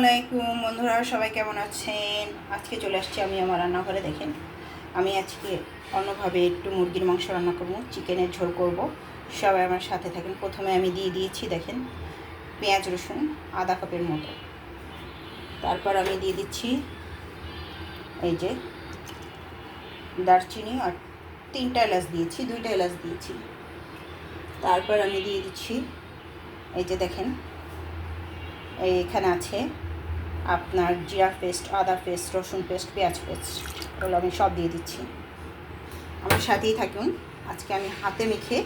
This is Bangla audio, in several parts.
আলাইকুম। বন্ধুরা, সবাই কেমন আছেন? আজকে চলে আসছি আমি আমার রান্নাঘরে, দেখেন। আমি আজকে অন্যভাবে একটু মুরগির মাংস রান্না করব, চিকেনের ঝোল করব। সবাই আমার সাথে থাকেন। প্রথমে আমি দিয়ে দিয়েছি, দেখেন, পেঁয়াজ, রসুন আধা কাপের মতো। তারপর আমি দিয়ে দিচ্ছি এই যে দারচিনি, আর তিনটা এলাচ দিয়েছি, দুইটা এলাচ দিয়েছি। তারপর আমি দিয়ে দিচ্ছি এই যে, দেখেন, এখানে আছে আপনার জিরা পেস্ট, আদা পেস্ট, রসুন পেস্ট, পেঁয়াজ পেস্ট, এগুলো আমি সব দিয়ে দিচ্ছি। আমার সাথেই থাকুন। আজকে আমি হাতে মেখে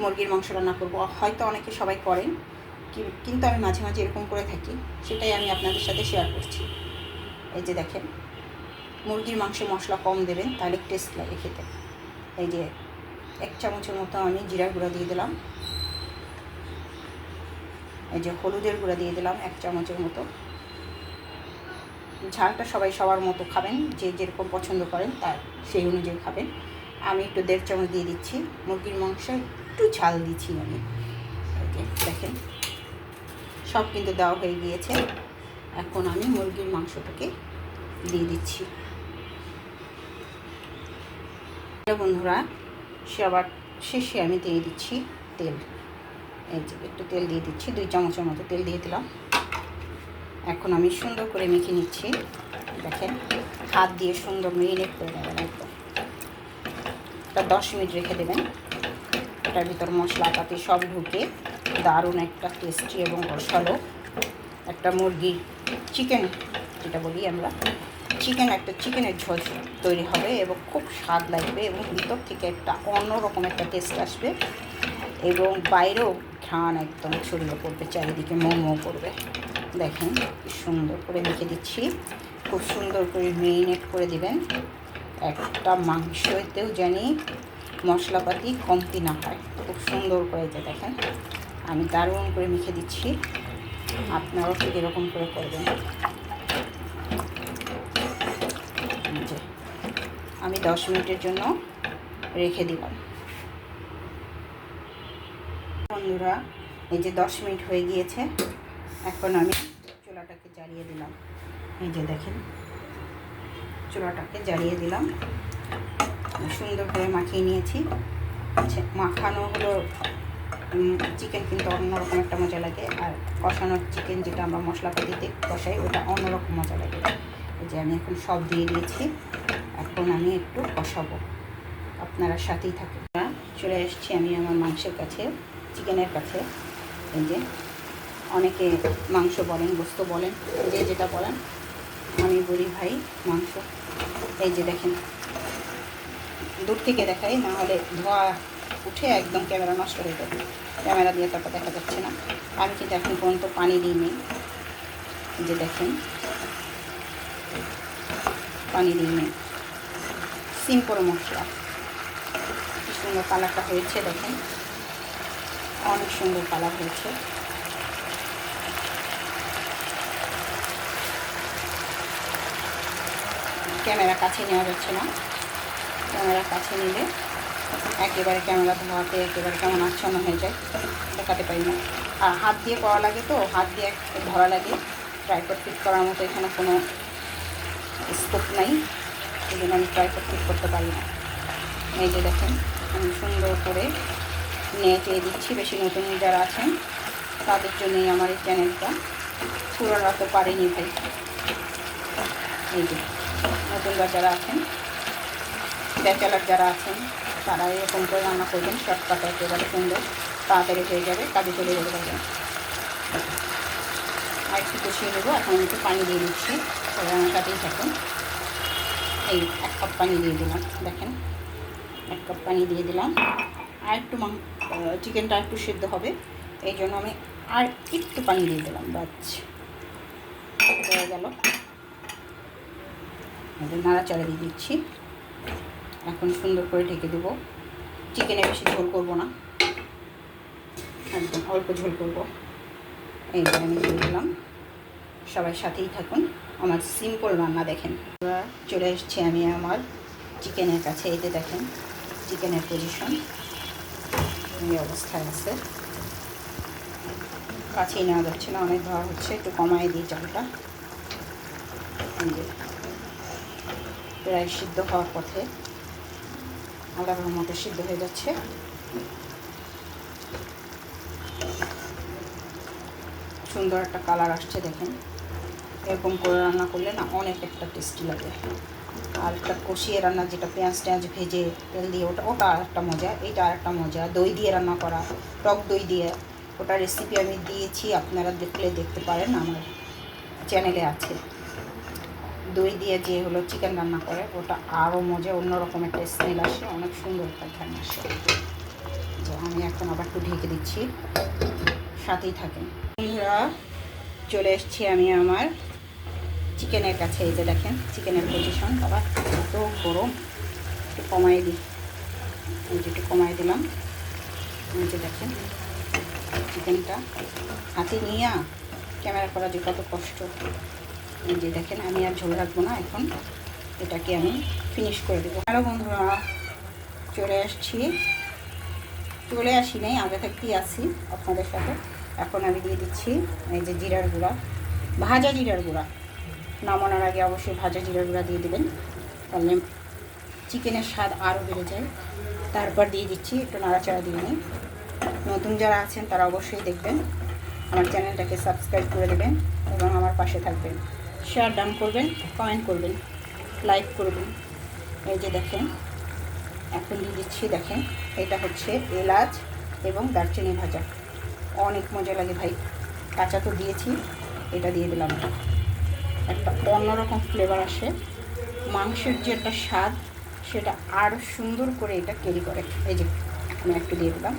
মুরগির মাংস রান্না করব। হয়তো অনেকে সবাই করেন কিন্তু আমি মাঝে মাঝে এরকম করে থাকি। সেটাই আমি আপনাদের সাথে শেয়ার করছি। এই যে দেখেন, মুরগির মাংসে মশলা কম দেবেন, তাহলে টেস্ট লাগে খেতে। এই যে এক চামচের মতো আমি জিরার গুঁড়া দিয়ে দিলাম। এই যে হলুদের গুঁড়া দিয়ে দিলাম এক চামচের মতো। ঝালটা সবাই সবার মতো খাবেন, যে যেরকম পছন্দ করেন তার সেই অনুযায়ী খাবেন। আমি একটু দেড় চামচ দিয়ে দিচ্ছি, মুরগির মাংস একটু ঝাল দিচ্ছি আমি। দেখেন, সব কিন্তু দেওয়া হয়ে গিয়েছে। এখন আমি মুরগির মাংসটাকে দিয়ে দিচ্ছি। বন্ধুরা সবার শেষে আমি দিয়ে দিচ্ছি তেল। এই যে একটু তেল দিয়ে দিচ্ছি, দুই চামচের মতো তেল দিয়ে দিলাম। এখন আমি সুন্দর করে মেখে নিচ্ছি। দেখেন, হাত দিয়ে সুন্দর মেরিনেট করে নেবেন একদম। এটা দশ মিনিট রেখে দেবেন। এটার ভিতর মশলা পাতি সব ঢুকে দারুণ একটা টেস্টি এবং রসালো একটা মুরগির চিকেন যেটা বলি আমরা। চিকেন একটা চিকেনের ঝোল তৈরি হবে এবং খুব স্বাদ লাগবে এবং ভিতর থেকে একটা অন্যরকম একটা টেস্ট আসবে এবং বাইরেও ঘ্রাণ একদম ছড়িয়ে পড়বে, চারিদিকে মোমো করবে দেখেন সুন্দর করে মেখে দিচ্ছি। খুব সুন্দর করে মেরিনেট করে দিবেন। একটা মাংসতেও জানি মশলাপাতি কমতি না হয়। খুব সুন্দর করে যে দেখেন, আমি দারুণ করে মেখে দিচ্ছি। আপনারাও ঠিক এরকম করে করবেন। আমি দশ মিনিটের জন্য রেখে দিলাম। বন্ধুরা, এই যে দশ মিনিট হয়ে গিয়েছে। এখন আমি জ্বালিয়ে দিলাম। এই যে দেখেন, চুলাটাকে জ্বালিয়ে দিলাম। সুন্দর করে মাখিয়ে নিয়েছি। আচ্ছা মাখানো হলো চিকেন কিন্তু অন্যরকম একটা মজা লাগে। আর কষানোর চিকেন যেটা আমরা মশলাপাতিতে কষাই, ওটা অন্যরকম মজা লাগে। এই যে আমি এখন সব দিয়ে দিয়েছি। এখন আমি একটু কষাবো। আপনারা সাথেই থাকুন। চলে এসেছি আমি আমার মাংসের কাছে চিকেনের কাছে। এই যে অনেকে মাংস বলেন, গোস্ত বলেন, যে যেটা বলেন, আমি বলি, ভাই, মাংস। এই যে দেখেন, দূর থেকে দেখাই, না হলে ধোয়া উঠে একদম ক্যামেরা নষ্ট হয়ে যাবে। ক্যামেরা দিয়ে তারপর দেখা যাচ্ছে না। আমি কিন্তু এখন পর্যন্ত পানি দিইনি। যে দেখেন, পানি দিইনি। সিম্পল মশলা। কি সুন্দর কালারটা হয়েছে দেখেন। অনেক সুন্দর কালার হয়েছে। ক্যামেরা কাছে নেওয়া যাচ্ছে না। ক্যামেরা কাছে নিলে একেবারে ক্যামেরা ধোয়াতে একেবারে কেমন আচ্ছন্ন হয়ে যায়, দেখাতে পারি না। আর হাত দিয়ে করা লাগে তো, হাত দিয়ে ধরা লাগে। ট্রাইপড ফিট করার মতো এখানে কোনো স্কোপ নাই এই জন্য আমি ট্রাইপড ফিট করতে পারি না। এই যে দেখেন, আমি সুন্দর করে নেটে দিচ্ছি, বেশি নতুন যারা আছেন, তাদের জন্যই আমার এই চ্যানেলটা পুরোনো তো পারেনি ভাই। এই যে। নতুনরা যারা আছেন, ব্যাচেলার যারা আছেন, তারা এরকম করে রান্না করবেন, শর্টকাটে একেবারে সুন্দর, তাড়াতাড়ি হয়ে যাবে, কাজে চলে যেতে পারবেন। আর একটু কষিয়ে নেব, এখন আমি একটু পানি দিয়ে দিচ্ছি সাথেই থাকুন। এই এক কাপ পানি দিয়ে দিলাম, দেখেন, এক কাপ পানি দিয়ে দিলাম। আর একটু চিকেনটা একটু সিদ্ধ হবে, এই জন্য আমি আর একটু পানি দিয়ে দিলাম বাচ হয়ে গেল। নাড়াচাড়া দিয়ে দিচ্ছি। এখন সুন্দর করে ঢেকে দেবো। চিকেনে বেশি ঝোল করব না। একদম অল্প ঝোল করব। এইবার আমি দিয়ে দিলাম। সবাই সাথেই থাকুন। আমার সিম্পল রান্না দেখেন। চলে এসেছি আমি আমার চিকেনের কাছে। এতে দেখেন, চিকেনের পজিশন এই অবস্থায় আছে। কাছেই নেওয়া যাচ্ছে না, অনেক ধোয়া হচ্ছে। একটু কমায় দিই চালটা। প্রায় সিদ্ধ হওয়ার পথে আলাদার মতো সিদ্ধ হয়ে যাচ্ছে। সুন্দর একটা কালার আসছে দেখেন। এরকম করে রান্না করলে না অনেক একটা টেস্টি লাগে। আর একটা কষিয়ে রান্না যেটা পেঁয়াজ টেঁয়াজ ভেজে তেল দিয়ে, ওটা ওটা আর একটা মজা, এইটা আর একটা মজা। দই দিয়ে রান্না করা, টক দই দিয়ে। ওটা রেসিপি আমি দিয়েছি, আপনারা দেখলে দেখতে পারেন, আমার চ্যানেলে আছে। দই দিয়ে যে হলো চিকেন রান্না করে, ওটা আরও মজা, অন্যরকম একটা স্মেল আসে, অনেক সুন্দর একটা ঘ্রাণ আসে। আমি এখন আবার একটু ঢেকে দিচ্ছি, সাথেই থাকেন। বন্ধুরা, চলে এসছি আমি আমার চিকেনের কাছে, এই যে দেখেন, চিকেনের পজিশন আবার এত গরম, একটু কমাই দিই। এই যে একটু কমাই দিলাম। এই যে দেখেন, চিকেনটা হাতে নিয়ে, ক্যামেরা করা যে কত কষ্ট। এই যে দেখেন, আমি আর ঝোল রাখব না এখন। এটাকে আমি ফিনিশ করে দেবো। হ্যালো বন্ধুরা, চলে আসছি। চলে আসি নাই, আগে থাকতেই আসি আপনাদের সাথে। এখন আমি দিয়ে দিচ্ছি এই যে জিরার গুঁড়া, ভাজা জিরার গুঁড়া। নামানোর আগে অবশ্যই ভাজা জিরার গুঁড়া দিয়ে দেবেন। তাহলে চিকেনের স্বাদ আরও বেড়ে যায়। তারপর দিয়ে দিচ্ছি, একটু নাড়াচাড়া দিয়ে নিই। নতুন যারা আছেন, তারা অবশ্যই দেখবেন। আমার চ্যানেলটাকে সাবস্ক্রাইব করে দেবেন এবং আমার পাশে থাকবেন। শেয়ার ডান করবেন কমেন্ট করবেন লাইক করবেন। এই যে দেখেন, এখন দিয়ে দিচ্ছি, দেখেন, এটা হচ্ছে এলাচ এবং দারচিনি ভাজা। অনেক মজা লাগে ভাই, কাঁচা তো দিয়েছি, এটা দিয়ে দিলাম। একটা অন্যরকম ফ্লেভার আসে। মাংসের যে একটা স্বাদ, সেটা আরও সুন্দর করে এটা ক্যারি করে। এই যে আমি একটু দিয়ে দিলাম।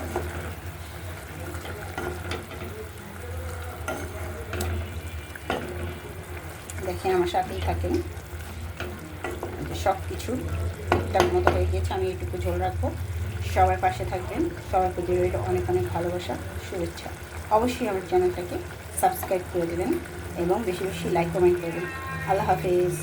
দেখেন আমার সাথেই থাকেন সব কিছু ঠিকঠাক মতো হয়ে গিয়েছে, আমি এটুকু ঝোল রাখব। সবার পাশে থাকবেন। সবার প্রতি রইল অনেক অনেক ভালোবাসা, শুভেচ্ছা। অবশ্যই আমার চ্যানেলটাকে সাবস্ক্রাইব করে দেবেন এবং বেশি বেশি লাইক কমেন্ট করবেন আল্লাহ হাফিজ।